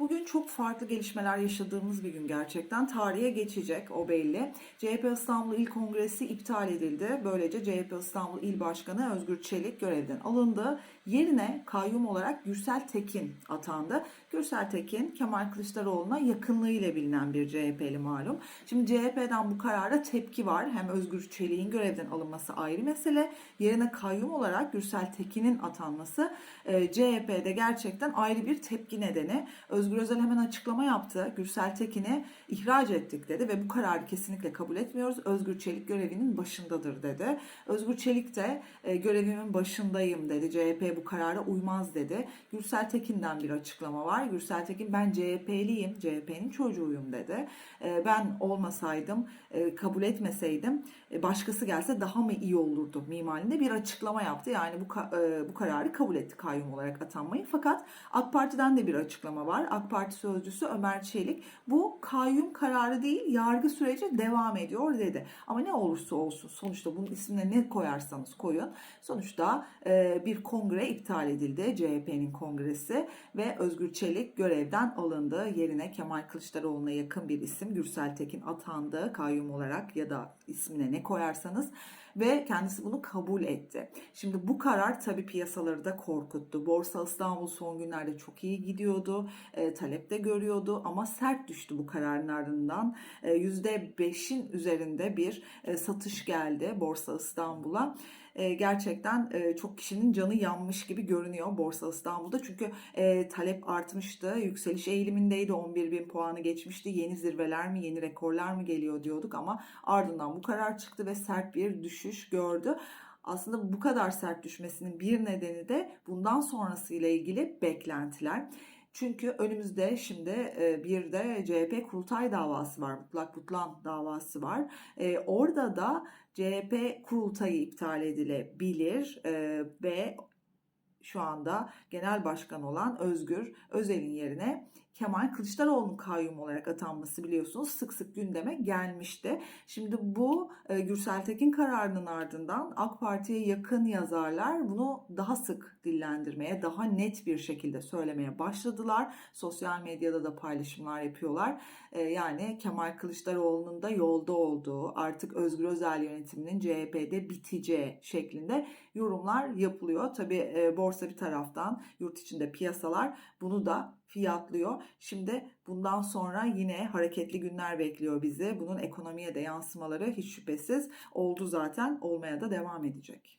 Bugün çok farklı gelişmeler yaşadığımız bir gün gerçekten. Tarihe geçecek o belli. CHP İstanbul İl Kongresi iptal edildi. Böylece CHP İstanbul İl Başkanı Özgür Çelik görevden alındı. Yerine kayyum olarak Gürsel Tekin atandı. Gürsel Tekin Kemal Kılıçdaroğlu'na yakınlığıyla bilinen bir CHP'li malum. Şimdi CHP'den bu karara tepki var. Hem Özgür Çelik'in görevden alınması ayrı mesele. Yerine kayyum olarak Gürsel Tekin'in atanması e, CHP'de gerçekten ayrı bir tepki nedeni. Özgür Özel hemen açıklama yaptı. Gürsel Tekin'i ihraç ettik dedi ve bu kararı kesinlikle kabul etmiyoruz. Özgür Çelik görevinin başındadır dedi. Özgür Çelik de e, görevimin başındayım dedi. CHP bu karara uymaz dedi. Gürsel Tekin'den bir açıklama var. Gürsel Tekin ben CHP'liyim, CHP'nin çocuğuyum dedi. E, ben olmasaydım, e, kabul etmeseydim e, başkası gelse daha mı iyi olurdu mimarinde bir açıklama yaptı. Yani bu e, bu kararı kabul etti kayyum olarak atanmayı. Fakat AK Parti'den de bir açıklama var. AK Parti sözcüsü Ömer Çelik bu kayyum kararı değil yargı süreci devam ediyor dedi. Ama ne olursa olsun sonuçta bunun ismine ne koyarsanız koyun. Sonuçta e, bir kongre iptal edildi. CHP'nin kongresi ve Özgür Çelik görevden alındı. Yerine Kemal Kılıçdaroğlu'na yakın bir isim Gürsel Tekin atandı kayyum olarak ya da ismine ne koyarsanız ve kendisi bunu kabul etti. Şimdi bu karar tabii piyasaları da korkuttu. Borsa İstanbul son günlerde çok iyi gidiyordu. E, talep de görüyordu ama sert düştü bu kararın ardından. E, %5'in üzerinde bir e, satış geldi Borsa İstanbul'a. E, gerçekten e, çok kişinin canı yanmış gibi görünüyor Borsa İstanbul'da. Çünkü e, talep artmıştı. Yükseliş eğilimindeydi. 11 bin puanı geçmişti. Yeni zirveler mi, yeni rekorlar mı geliyor diyorduk ama ardından bu karar çıktı ve sert bir düşüş gördü. Aslında bu kadar sert düşmesinin bir nedeni de bundan sonrasıyla ilgili beklentiler. Çünkü önümüzde şimdi e, bir de CHP kurultay davası var. Mutlak Butlan davası var. E, Orada da CHP kurultayı iptal edilebilir e, ve şu anda genel başkan olan Özgür Özel'in yerine Kemal Kılıçdaroğlu'nun kayyum olarak atanması biliyorsunuz sık sık gündeme gelmişti. Şimdi bu e, Gürsel Tekin kararının ardından AK Parti'ye yakın yazarlar bunu daha sık dillendirmeye, daha net bir şekilde söylemeye başladılar. Sosyal medyada da paylaşımlar yapıyorlar. E, yani Kemal Kılıçdaroğlu'nun da yolda olduğu, artık Özgür Özel yönetiminin CHP'de biteceği şeklinde yorumlar yapılıyor. Tabii e, borsa bir taraftan, yurt içinde piyasalar bunu da fiyatlıyor. Şimdi bundan sonra yine hareketli günler bekliyor bizi. Bunun ekonomiye de yansımaları hiç şüphesiz oldu zaten olmaya da devam edecek.